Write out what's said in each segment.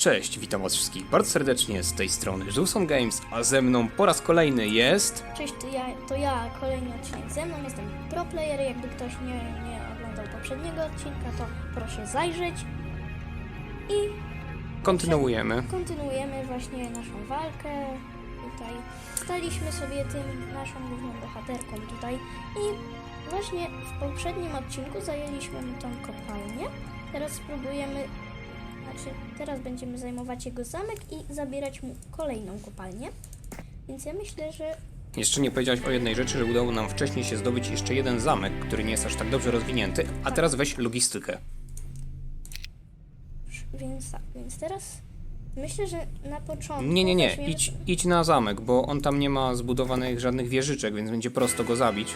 Cześć, witam was wszystkich bardzo serdecznie z tej strony Żulson Games, a ze mną po raz kolejny jest... Cześć, to ja, to ja, kolejny odcinek ze mną, jestem pro player, jakby ktoś nie, nie oglądał poprzedniego odcinka, to proszę zajrzeć i Kontynuujemy. kontynuujemy właśnie naszą walkę, tutaj staliśmy sobie tym, naszą główną bohaterką tutaj i właśnie w poprzednim odcinku zajęliśmy tą kopalnię, teraz spróbujemy, znaczy teraz będziemy zajmować jego zamek i zabierać mu kolejną kopalnię, więc ja myślę, że Jeszcze nie powiedziałeś o jednej rzeczy, że udało nam wcześniej się zdobyć jeszcze jeden zamek, który nie jest aż tak dobrze rozwinięty, a teraz weź logistykę. Więc tak, więc teraz myślę, że na początku. Nie, nie, nie, weźmiemy idź, idź na zamek, bo on tam nie ma zbudowanych żadnych wieżyczek, więc będzie prosto go zabić.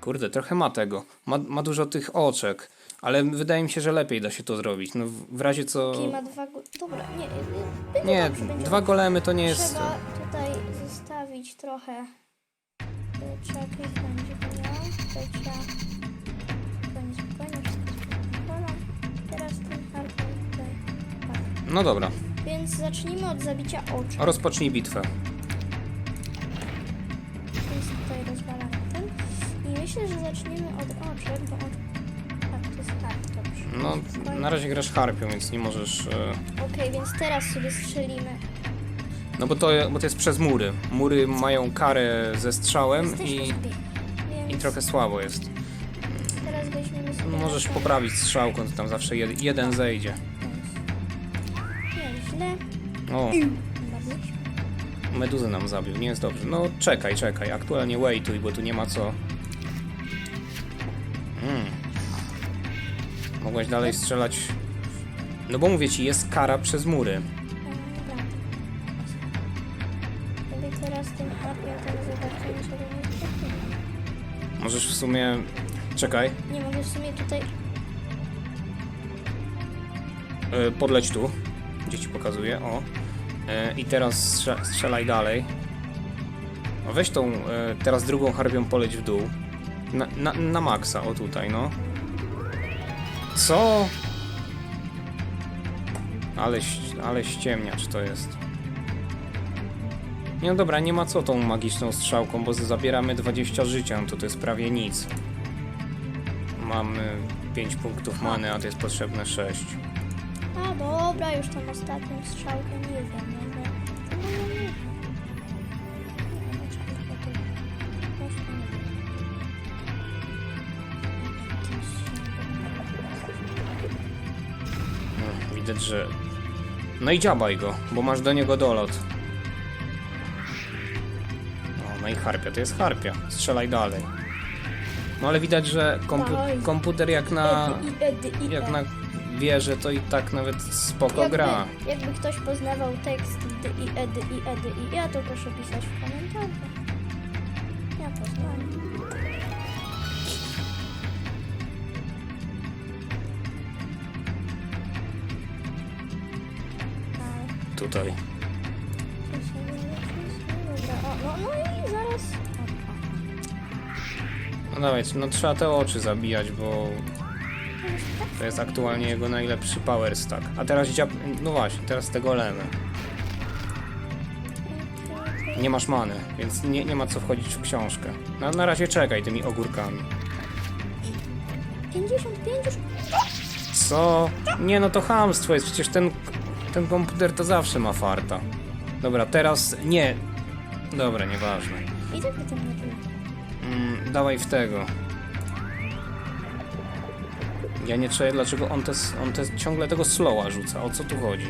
Kurde, trochę ma tego. Ma, ma dużo tych oczek, ale wydaje mi się, że lepiej da się to zrobić. No w razie co... Okej, ma dwa. Go... Dobra, nie. Będzie Nie, dobrze, będzie dwa golemy to nie jest... Trzeba tutaj zostawić trochę. Trzeba będzie miał. Tutaj trzeba. Spokojnie, spokojnie, spokojnie. Teraz ten harpun tutaj. Tak. No dobra, Więc zacznijmy od zabicia oczu. rozpocznij bitwę. Więc tutaj rozwalamy ten. I myślę, że zaczniemy od oczek, bo od... No, na razie grasz harpią, więc nie możesz... e, Okej, więc teraz sobie strzelimy. No bo to, bo to jest przez mury. Mury mają karę ze strzałem Jesteśmy i. Więc i trochę słabo jest. teraz weźmiemy sobie... No, możesz poprawić strzałką, to tam zawsze jed, jeden zejdzie. Nie, źle. O, Bardzo meduzę nam zabił, nie jest dobrze. No czekaj, czekaj, aktualnie waituj, bo tu nie ma co... Mogłaś dalej strzelać... No bo mówię ci, jest kara przez mury. Dobra. Sobie teraz tym zobaczymy. Możesz w sumie... Czekaj, Nie mogę w sumie tutaj... e, podleć tu, gdzie ci pokazuję, o. E, I teraz strze- strzelaj dalej. No weź tą, e, teraz drugą harpią poleć w dół. Na, na, na maksa, o tutaj, no. Co? Ale, ale ściemniacz to jest. No dobra, nie ma co tą magiczną strzałką, bo zabieramy 20 życia, no to to jest prawie nic. Mamy 5 punktów many, a to jest potrzebne 6. A dobra, już tą ostatnią strzałkę nie wiem, widać, że... No i dziabaj go, bo masz do niego dolot. No, no i harpia, to jest harpia. Strzelaj dalej. No ale widać, że kompu komputer jak na... Jak e. na wieży, to i tak nawet spoko jakby, gra. jakby ktoś poznawał tekst i edy, i edy, i ja, to proszę pisać w komentarzach. Tutaj. Dobra, o, no, no i zaraz... No dawaj, no trzeba te oczy zabijać, bo to jest aktualnie jego najlepszy power stack. A teraz dziab... No właśnie, teraz te golemy. Nie masz many, więc nie, nie ma co wchodzić w książkę. Na, na razie czekaj tymi ogórkami. 55 już... Co? Nie no to hamstwo jest, przecież ten, ten komputer to zawsze ma farta. Dobra, teraz nie. Dobra, nieważne. I tak tam nie było. Mm, dawaj w tego. Ja nie czuję dlaczego on te, on te ciągle tego slowa rzuca. O co tu chodzi?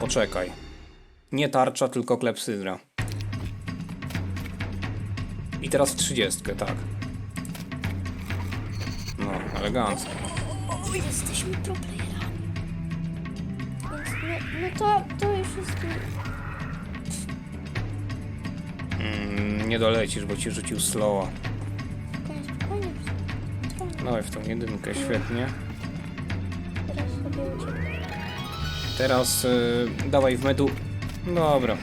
Poczekaj. Nie tarcza, tylko klepsydra. I teraz w trzydziestkę, tak. No, elegancko. Jesteśmy pro playerami. Więc no, no to, to już jest... Mm, nie dolecisz, bo ci rzucił slowa. Spokojnie, spokojnie. spokojnie. No i w tą jedynkę, świetnie. Teraz sobie uciekam. Teraz y, dawaj w medu. Dobra,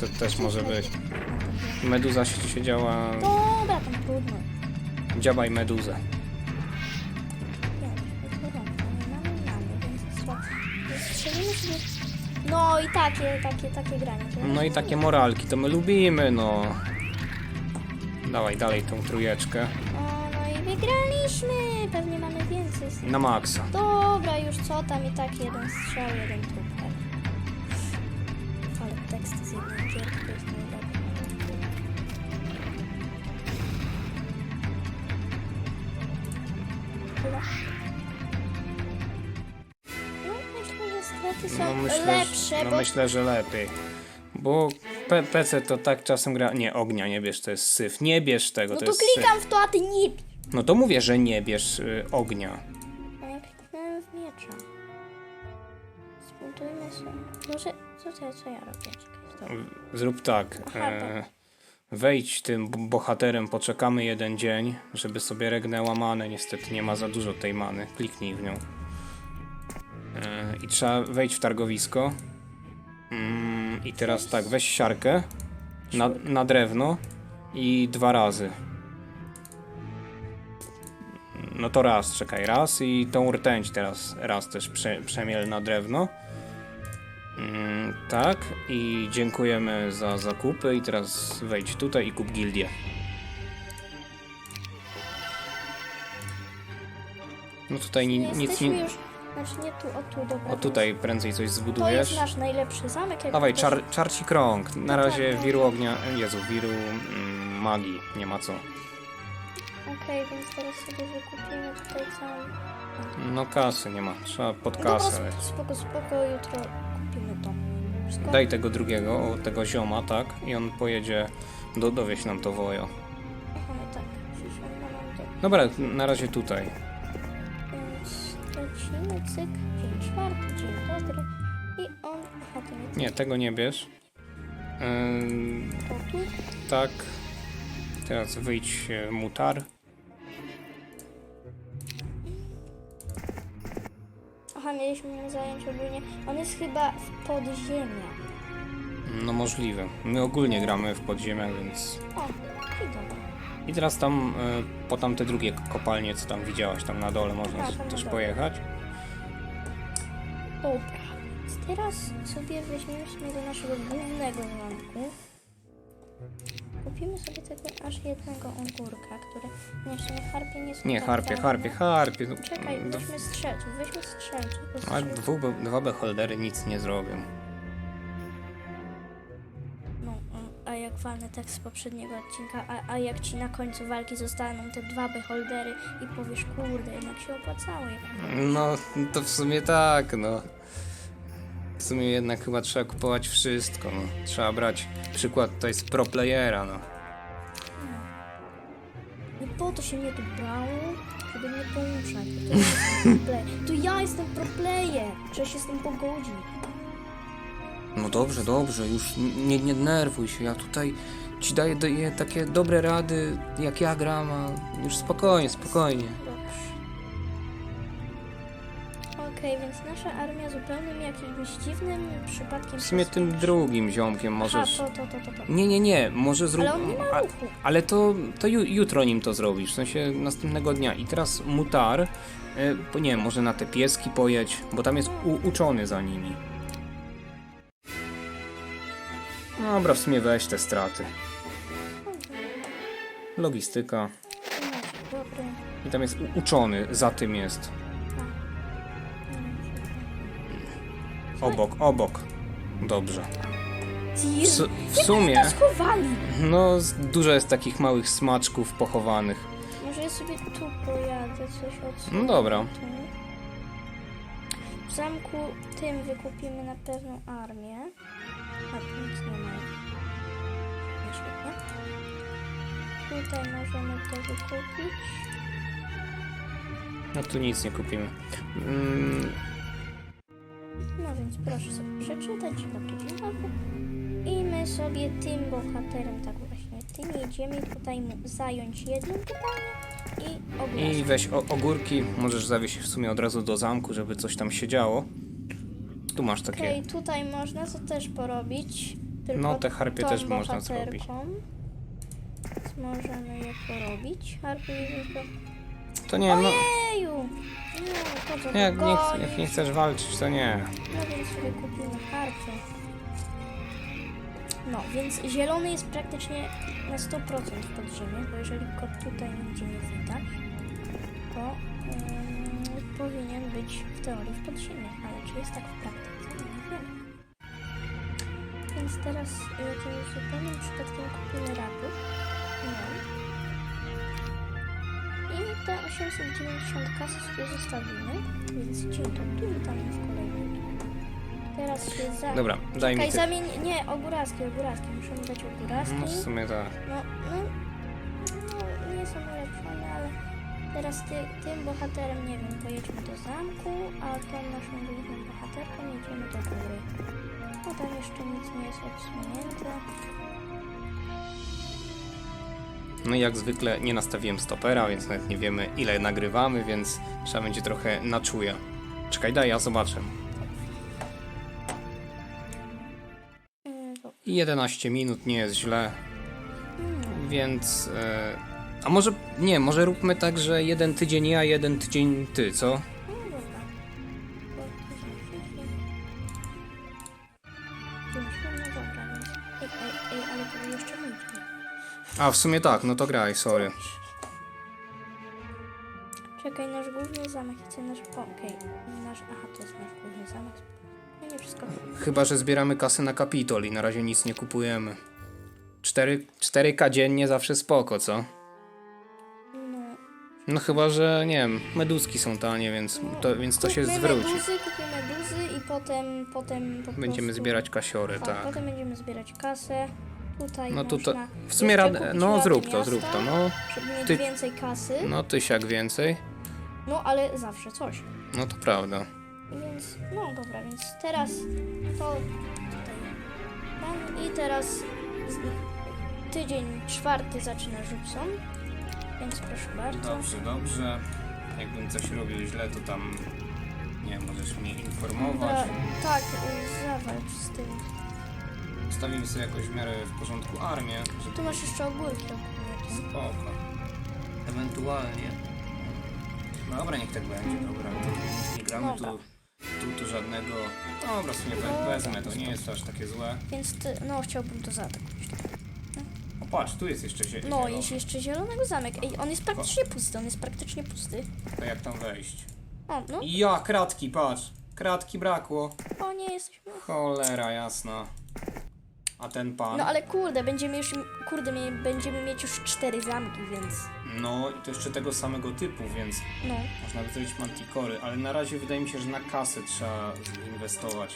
to też może być. Meduza się siedziała. Dobra, tam trudno. Dziabaj meduzę. No i takie, takie, takie granie. No i takie moralki to my lubimy, no. Dawaj dalej tą trójeczkę. O, no i wygraliśmy! Pewnie mamy więcej. z- Na maksa. Dobra, już co tam i tak jeden strzał, jeden trup. Ale tekst z jednej gierki straty są No myślę, lepsze, no bo myślę, że lepiej. Bo PC to tak czasem gra. Nie, ognia nie bierz, to jest syf. Nie bierz tego, no to to jest syf. klikam w to, a ty nie bij. No to mówię, że nie bierz y, ognia. A ja kliknąłem w miecza. Zbudujmy sobie. Może, co, co, co ja robię? Czekaj. Zrób tak. E, wejdź tym bohaterem, poczekamy jeden dzień, żeby sobie regnęła manę. Niestety nie ma za dużo tej many. Kliknij w nią. I trzeba wejść w targowisko. Mm, I teraz tak, weź siarkę na, na drewno i dwa razy. No to raz, czekaj, raz i tą rtęć teraz raz też prze, przemiel na drewno. Mm, tak, i dziękujemy za zakupy. I teraz wejdź tutaj i kup gildię. No tutaj ni, nic nie. już, znaczy nie tu, o tu, dobra. O tutaj prędzej coś To jest zbudujesz. nasz najlepszy zamek. Jak Dawaj, ktoś- czar, czarci krąg. Na razie wiru ognia. Jezu, wiru mm, magii. Nie ma co. Okej, więc teraz sobie wykupimy tutaj całą... No kasy nie ma. Trzeba pod No Dobra, kasę. sp- lecieć. spoko, spoko, jutro kupimy to. Wszystko? Daj tego drugiego, o, tego zioma, tak? I on pojedzie. Do, dowieź nam to wojo. Aha, tak, przyszłam na to. Dobra, na razie tutaj. Lecimy, cyk, dzień czwarty, dzień dobry. I on... Aha, to nie Nie, tego nie bierz. Ym, to tu. tak. Teraz wyjdź e, mutar. Aha, mieliśmy nim zająć ogólnie. On jest chyba w podziemiach. No możliwe. My ogólnie gramy w podziemiach, więc. O, i dobra. I teraz tam e, po tamte drugie kopalnie, co tam widziałaś, tam na dole można A, tam na też dole. pojechać. Dobra, więc teraz sobie weźmiemy do naszego głównego zamku. Kupimy sobie tego aż jednego ogórka, który... Nie, jeszcze nie harpie nie Nie, harpie, harpie, harpie. No, Czekaj, d- weźmy strzelców, weźmy strzelców. bo A dwu, dwa beholdery nic nie zrobią. A- a jak walnę tak z poprzedniego odcinka, a, a jak ci na końcu walki zostaną te dwa beholdery i powiesz, kurde, jednak się opłacało. No, to w sumie tak, no. W sumie jednak chyba trzeba kupować wszystko, no. Trzeba brać przykład tutaj z pro playera, no. Nie po to się mnie tu brało, żeby mnie pouczać. To, pro player. to ja jestem pro player, że się z tym pogodzi. No dobrze, dobrze, już nie, nie denerwuj się, ja tutaj ci daję, daję takie dobre rady, jak ja gram, a już spokojnie, spokojnie. Okej, więc nasza armia zupełnym jakimś dziwnym przypadkiem... W sumie tym drugim ziomkiem możesz... Aha, to, to, to, to. Nie, nie, nie, może zrób... Ale on nie ma a- ruchu. Ale to, to ju, jutro nim to zrobisz, w sensie następnego dnia. I teraz mutar, bo nie wiem, może na te pieski pojedź, bo tam jest u, uczony za nimi. Dobra, w sumie weź te straty. Logistyka. I tam jest uczony, za tym jest. Obok, obok. Dobrze. W, w sumie, no, dużo jest takich małych smaczków pochowanych. Może ja sobie tu pojadę, coś od No dobra. W zamku tym wykupimy na pewno armię. A tu nic nie ma. No świetnie. Tutaj możemy to wykupić. No tu nic nie kupimy. Mm, No więc proszę sobie przeczytać, dzień dobry. I my sobie tym bohaterem, tak właśnie, tym jedziemy tutaj mu zająć jedną kopalnię i. I weź o, ogórki, możesz zawieźć w sumie od razu do zamku, żeby coś tam się działo. Tu masz takie. Okej, tutaj można to też porobić. Tylko No, te harpie tą też można zrobić. Więc możemy je porobić. Harpie tylko To nie, no. Ojeju! Nie, po co Jak nie, ch- gonić? jak nie chcesz walczyć, to nie. No więc sobie kupimy harpę. No, więc zielony jest praktycznie na 100% w podziemiu, bo jeżeli go tutaj nigdzie nie widać, to powinien być w teorii w podziemiu, ale czy jest tak w praktyce? Nie wiem. Więc teraz y, tym zupełnym przypadkiem kupimy rapów. No. I te 890 kasy sobie zostawimy, więc idziemy to tu i tam w kolejnym. Teraz się za... Dobra, daj mi Czekaj, ty. zamień... Nie, ogórazki, ogórazki. Muszę dać ogórazki. No w sumie tak. No, teraz ty, tym bohaterem, nie wiem, pojedźmy do zamku, a tą naszą główną bohaterką jedziemy do góry. No tam jeszcze nic nie jest odsłonięte. No i jak zwykle nie nastawiłem stopera, więc nawet nie wiemy ile nagrywamy, więc trzeba będzie trochę na czuje. Czekaj, daj, ja zobaczę. Mm, bo- I 11 minut, nie jest źle, mm, więc... E, a może, nie, może róbmy tak, że jeden tydzień ja, jeden tydzień ty, co? A, w sumie tak, no to graj, sorry. Czekaj, nasz główny zamek, chcę nasz... o, Okej, nasz... Aha, to jest nasz główny zamek. No nie wszystko. Chyba, że zbieramy kasę na Kapitol i na razie nic nie kupujemy. 4, 4K dziennie zawsze spoko, co? No. Chyba, że nie wiem, meduski są tanie, więc to, więc to się Kupmy zwróci. Meduzy, kupimy meduzy i potem, potem po Będziemy prostu, zbierać kasiory, tak, tak. potem będziemy zbierać kasę. Tutaj No można tutaj, w sumie jeszcze radę, kupić no zrób to, Miasta, zrób to, no. Żeby mieć Ty- więcej kasy. No. No tysiak więcej, ale zawsze coś. no to prawda. Więc, no dobra, więc teraz to tutaj ten i teraz z, tydzień czwarty zaczyna Żubson. Więc proszę bardzo. Dobrze, dobrze. Jakbym coś robił źle, to tam, nie możesz mnie informować. Dobra, tak, y, zawalcz z tym. Stawimy sobie jakoś w miarę w porządku armię, żeby Tu masz jeszcze ogórki tu. Spoko. Ewentualnie. Dobra, niech tak będzie, dobra. To nie gramy Dobra. tu, tu, tu żadnego. Dobra, w sumie we, wezmę, to nie jest aż takie złe. Więc ty, no chciałbym to zaatakować. O patrz, tu jest jeszcze się. No, jest jeszcze zielonego zamek. Ej, on jest praktycznie pusty, on jest praktycznie pusty. To jak tam wejść? O, no. Ja, kratki, patrz. Kratki brakło. O, nie jesteśmy. Cholera jasna. A ten pan? No ale kurde, będziemy już, kurde, mie- będziemy mieć już cztery zamki, więc No i to jeszcze tego samego typu, więc no. można by zrobić manticory, ale na razie wydaje mi się, że na kasę trzeba inwestować.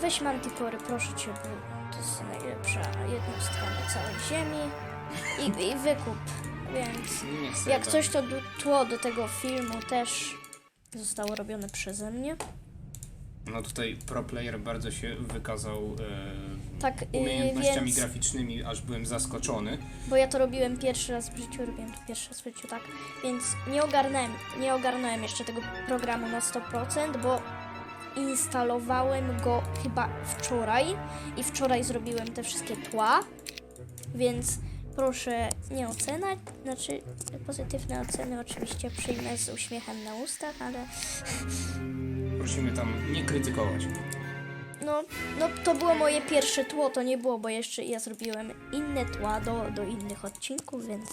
Weź manticory, proszę cię, bo to jest najlepsza jednostka na całej ziemi. I, i wykup, więc Nie jak coś to tło do tego filmu też zostało robione przeze mnie. No tutaj pro player bardzo się wykazał e, Tak, y, umiejętnościami więc, graficznymi, aż byłem zaskoczony. bo ja to robiłem pierwszy raz w życiu, robiłem to pierwszy raz w życiu, tak, więc nie ogarnąłem, nie ogarnąłem jeszcze tego programu na 100%, bo instalowałem go chyba wczoraj i wczoraj zrobiłem te wszystkie tła, więc proszę nie ocenać, znaczy pozytywne oceny oczywiście przyjmę z uśmiechem na ustach, ale Prosimy tam nie krytykować. no, no to było moje pierwsze tło, to nie było, bo jeszcze ja zrobiłem inne tła do, do innych odcinków, więc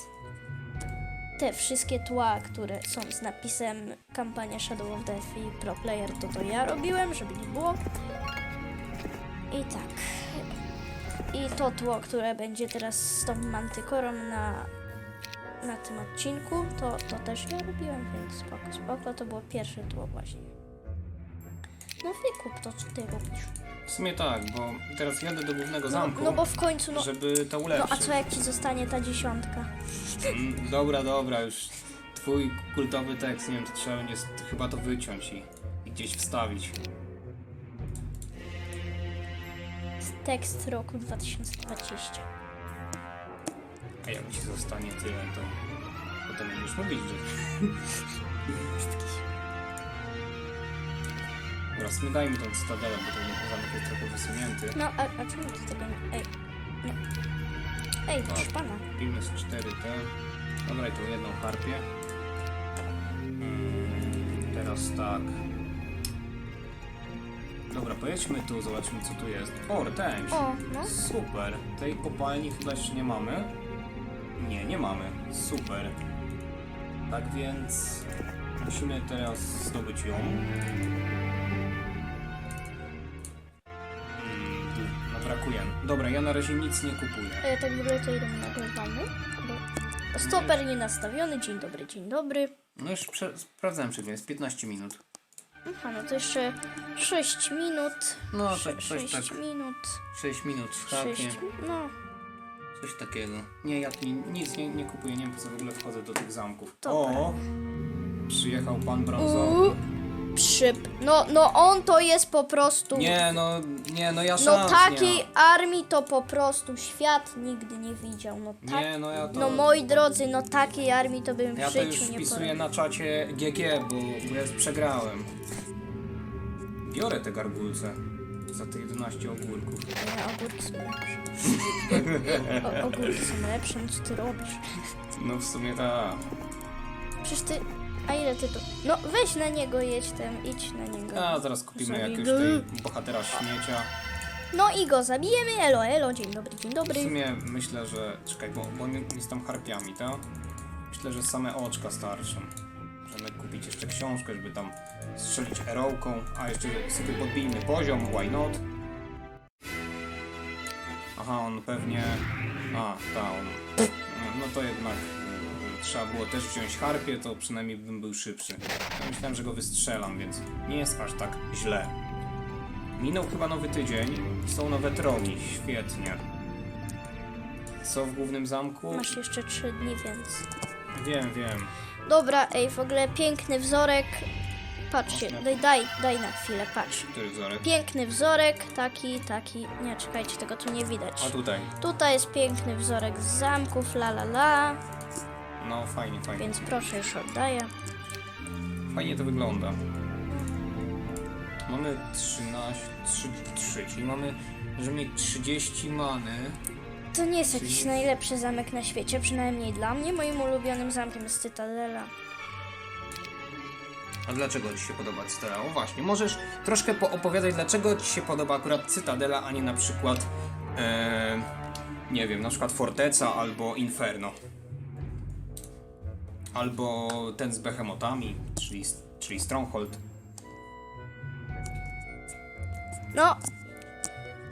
te wszystkie tła, które są z napisem kampania Shadow of Death i Pro Player, to to ja robiłem, żeby nie było. I tak. I to tło, które będzie teraz z tą mantykorą na, na tym odcinku, to, to też ja robiłem, więc spoko, spoko, to było pierwsze tło właśnie. No wykup to, co ty robisz. W sumie tak, bo teraz jadę do głównego No, zamku, no bo w końcu, no, żeby to no ulepszyć. a co jak ci zostanie ta dziesiątka? Mm, Dobra, dobra, już twój kultowy tekst, nie wiem, to trzeba będzie s- chyba to wyciąć i, i gdzieś wstawić. Tekst roku 2020. A jak ci zostanie tyle, to potem będziesz mówić, że... w sumie dajmy tą cytadelę, bo ten zamek jest trochę wysunięty. No, a, a czemu ty tego nie... Ej, no. Ej, proszę pana. Pilne z 4 te. Dobra, i tą jedną harpię. teraz tak. Dobra, pojedźmy tu, zobaczmy co tu jest. O, rtęć. O, no. Super. Tej kopalni chyba jeszcze nie mamy. Nie, nie mamy. Super. Tak więc musimy teraz zdobyć ją. Brakuje. Dobra, ja na razie nic nie kupuję. A ja tak w ogóle to idę na. Bo... Stoper nie nastawiony, dzień dobry, dzień dobry. No już sprawdzałem chwilą, jest 15 minut. Aha, no to jeszcze 6 minut. No, tak, coś 6 tak. minut. 6 minut z 6, hakiem. no. Coś takiego. Nie, ja nic nie, nie kupuję, nie wiem po co w ogóle wchodzę do tych zamków. Dobra. O! Przyjechał pan brązowy. No, no on to jest po prostu. Nie, no, nie, no ja No szans takiej nie armii to po prostu świat nigdy nie widział. No tak. Nie, no ja to... No moi drodzy, no takiej armii to bym w Ja to życiu już nie wpisuję porobił. na czacie GG, bo, bo ja przegrałem. Biorę te garbulce. Za te 11 ogórków. Nie, ogórki są lepsze. O, ogórki są lepsze, no co ty robisz? No w sumie tak. Przecież ty... A ile ty tu... No weź na niego jedź tam, idź na niego. A zaraz kupimy Zabij jakiegoś go. tej bohatera śmiecia. No i go zabijemy, elo, elo, dzień dobry, dzień W dobry. sumie myślę, że. Czekaj, bo, bo on jest tam harpiami, tak? Myślę, że same oczka starszą. Możemy kupić jeszcze książkę, żeby tam strzelić erołką, a jeszcze sobie podbijmy poziom, why not? Aha, on pewnie... A, ta, on... No to jednak trzeba było też wziąć harpię, to przynajmniej bym był szybszy. Ja myślałem, że go wystrzelam, więc nie jest aż tak źle. Minął chyba nowy tydzień, są nowe trogi, świetnie. Co w głównym zamku? Masz jeszcze 3 dni, więc... Wiem, wiem. Dobra, ej, w ogóle piękny wzorek. Patrzcie, daj, daj, daj na chwilę, patrz. Który wzorek? Piękny wzorek, taki, taki. Nie, czekajcie, tego tu nie widać. A tutaj. Tutaj jest piękny wzorek z zamków, la la la, No fajnie, fajnie. więc proszę już oddaję. Fajnie to wygląda. Mamy 13, 3, 3 czyli mamy, żeby mieć 30 many. To nie jest jakiś najlepszy zamek na świecie, przynajmniej dla mnie. Moim ulubionym zamkiem jest Cytadela. A dlaczego Ci się podoba Cytadela? O właśnie, możesz troszkę poopowiadać, dlaczego Ci się podoba akurat Cytadela, a nie na przykład, e, nie wiem, na przykład Forteca albo Inferno. Albo ten z Behemotami, czyli, czyli Stronghold. No,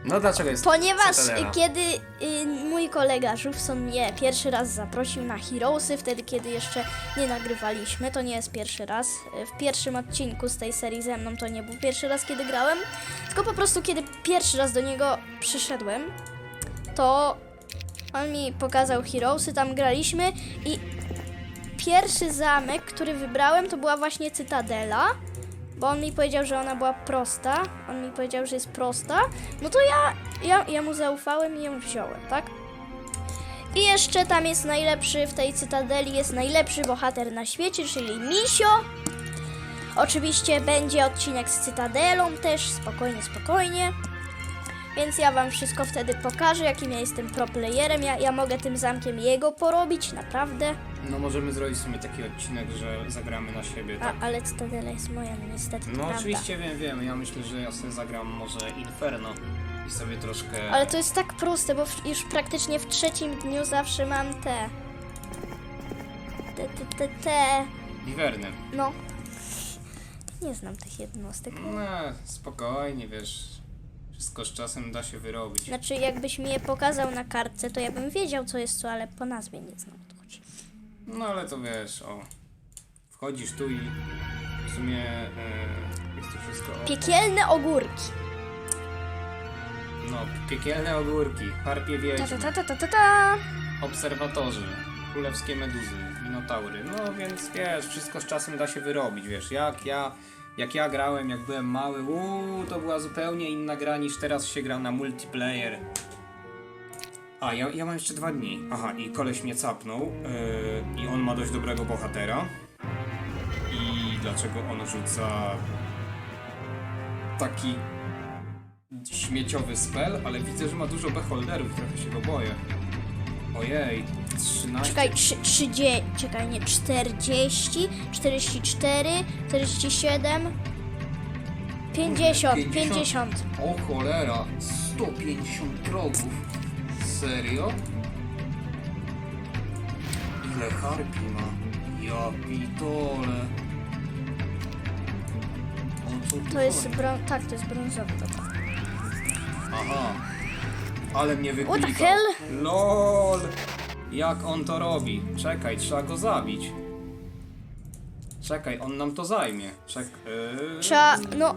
No dlaczego jest ponieważ Cytadela? y, kiedy y, mój kolega Żufson mnie pierwszy raz zaprosił na Heroesy, wtedy kiedy jeszcze nie nagrywaliśmy, to nie jest pierwszy raz. Y, W pierwszym odcinku z tej serii ze mną to nie był pierwszy raz, kiedy grałem, tylko po prostu kiedy pierwszy raz do niego przyszedłem, to on mi pokazał Heroesy, tam graliśmy i pierwszy zamek, który wybrałem, to była właśnie Cytadela. Bo on mi powiedział, że ona była prosta. On mi powiedział, że jest prosta. No to ja, ja, ja mu zaufałem i ją wziąłem, tak? I jeszcze tam jest najlepszy w tej cytadeli, jest najlepszy bohater na świecie, czyli Misio. Oczywiście będzie odcinek z cytadelą też, spokojnie, spokojnie. Więc ja wam wszystko wtedy pokażę, jakim ja jestem pro playerem. Ja, ja mogę tym zamkiem jego porobić, naprawdę. No możemy zrobić sobie taki odcinek, że zagramy na siebie, tak? A, ale cytadela jest moja, no niestety, to No prawda. oczywiście wiem, wiem. Ja myślę, że ja sobie zagram może Inferno i sobie troszkę... Ale to jest tak proste, bo w, już praktycznie w trzecim dniu zawsze mam te. Te, te, te, te. Wiwerny. No. Nie znam tych jednostek. No, spokojnie, wiesz. Wszystko z czasem da się wyrobić. Znaczy, jakbyś mi je pokazał na kartce, to ja bym wiedział, co jest co, ale po nazwie nie znam. No ale to wiesz, o. Wchodzisz tu i w sumie e, jest to wszystko. Piekielne ogórki. no, piekielne ogórki, harpie Ta, wiedźmy, ta, ta, ta, ta, ta, ta. obserwatorzy, królewskie meduzy, minotaury. No więc wiesz, wszystko z czasem da się wyrobić, wiesz. Jak ja, jak ja grałem, jak byłem mały, uuu, to była zupełnie inna gra niż teraz się gra na multiplayer. A, ja, ja mam jeszcze dwa dni. Aha, i koleś mnie capnął yy, i on ma dość dobrego bohatera. I dlaczego on rzuca taki śmieciowy spell, ale widzę, że ma dużo beholderów, trochę się go boję. Ojej, 13. Czekaj, trzy- 30, czekaj, nie, 40, 44, 47, 50, 50. 50. O cholera, 150 krogów. Serio? Ile harpi ma? Ja pitole. O co tu To jest chodzi? brą... tak, to jest brązowy, dobra. Aha. Ale mnie What the wyklikał. hell? LOL! Jak on to robi? Czekaj, trzeba go zabić. Czekaj, on nam to zajmie. Czek... Yy... Trzeba, no,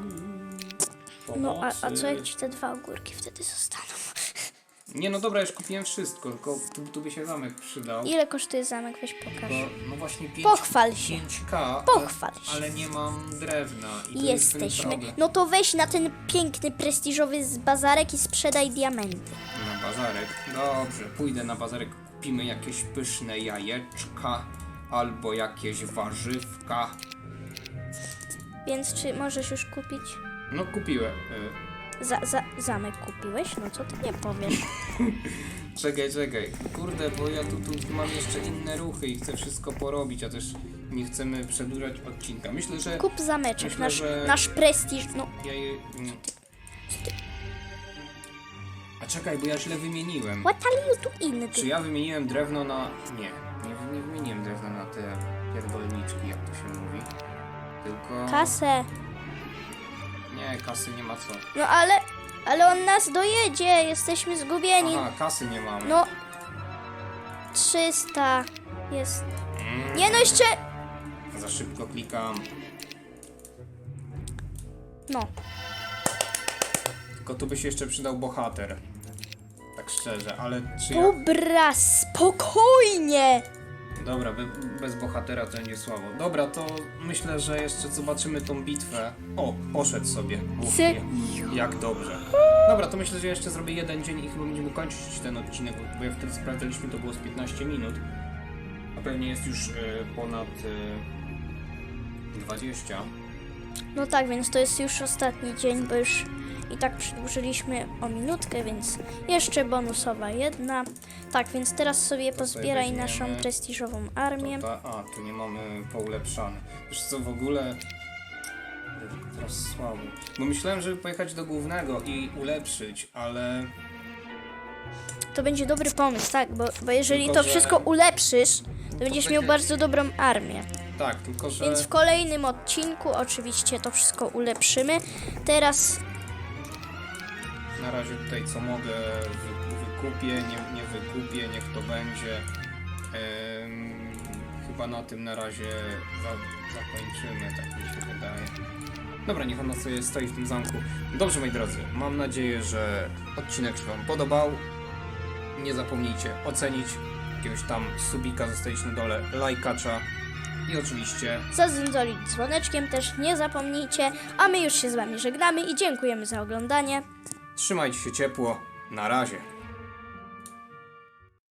no, a, a co jak ci te dwa ogórki wtedy zostaną? Nie no dobra, już kupiłem wszystko, tylko tu, tu by się zamek przydał. Ile kosztuje zamek? Weź pokaż. Bo, no właśnie 5, Pochwal się. 5K, Pochwal ale, się. ale nie mam drewna. I to jest ten Jesteśmy. problem. No to weź na ten piękny, prestiżowy z bazarek i sprzedaj diamenty. Na bazarek. Dobrze, pójdę na bazarek, kupimy jakieś pyszne jajeczka albo jakieś warzywka. Więc czy możesz już kupić? No kupiłem. Y, Za, za, zamek kupiłeś? No co ty nie powiesz? Czekaj, czekaj. Kurde, bo ja tu, tu mam jeszcze inne ruchy i chcę wszystko porobić, a też nie chcemy przedłużać odcinka. Myślę, że Kup zameczek, Myślę, nasz, że- nasz prestiż, no ja je... mm. A czekaj, bo ja źle wymieniłem. what are you tu inny? Czy ja wymieniłem drewno na... Nie, nie, nie wymieniłem drewna na te pierdolniczki, jak to się mówi. Tylko... Kasę. Nie, kasy nie ma co. No ale, ale on nas dojedzie, jesteśmy zgubieni. Aha, kasy nie mamy. No, 300 jest. Mm, Nie no jeszcze, Za szybko klikam. no. Tylko tu by się jeszcze przydał bohater. Tak szczerze, ale czy ja... Dobra, spokojnie. Dobra, be, bez bohatera to będzie słabo. Dobra, to myślę, że jeszcze zobaczymy tą bitwę. O, poszedł sobie. Sy- je- jak dobrze. Dobra, to myślę, że jeszcze zrobię jeden dzień i chyba będziemy kończyć ten odcinek, bo jak wtedy sprawdzaliśmy, to było z 15 minut. A pewnie jest już e, ponad e, 20. No tak, więc to jest już ostatni dzień, bo już i tak przedłużyliśmy o minutkę, więc jeszcze bonusowa jedna. Tak, więc teraz sobie pozbieraj weźmiemy. naszą prestiżową armię. To ta, a, tu nie mamy poulepszane. Wiesz co, w ogóle... Teraz słabo. Bo myślałem, żeby pojechać do głównego i ulepszyć, ale... To będzie dobry pomysł, tak, bo, bo jeżeli Tylko, to że- wszystko ulepszysz, to będziesz miał będzie- bardzo dobrą armię. Tak, tylko że... Więc w kolejnym odcinku oczywiście to wszystko ulepszymy. Teraz Na razie tutaj co mogę wy, wykupię, nie, nie wykupię, niech to będzie. Em, chyba na tym na razie za, zakończymy, tak mi się wydaje. Dobra, niech ona sobie stoi w tym zamku. Dobrze, moi drodzy, mam nadzieję, że odcinek się Wam podobał. Nie zapomnijcie ocenić, jakiegoś tam subika zostawić na dole, lajkacza i oczywiście zadzwonić dzwoneczkiem też nie zapomnijcie, a my już się z Wami żegnamy i dziękujemy za oglądanie. Trzymajcie się ciepło. Na razie.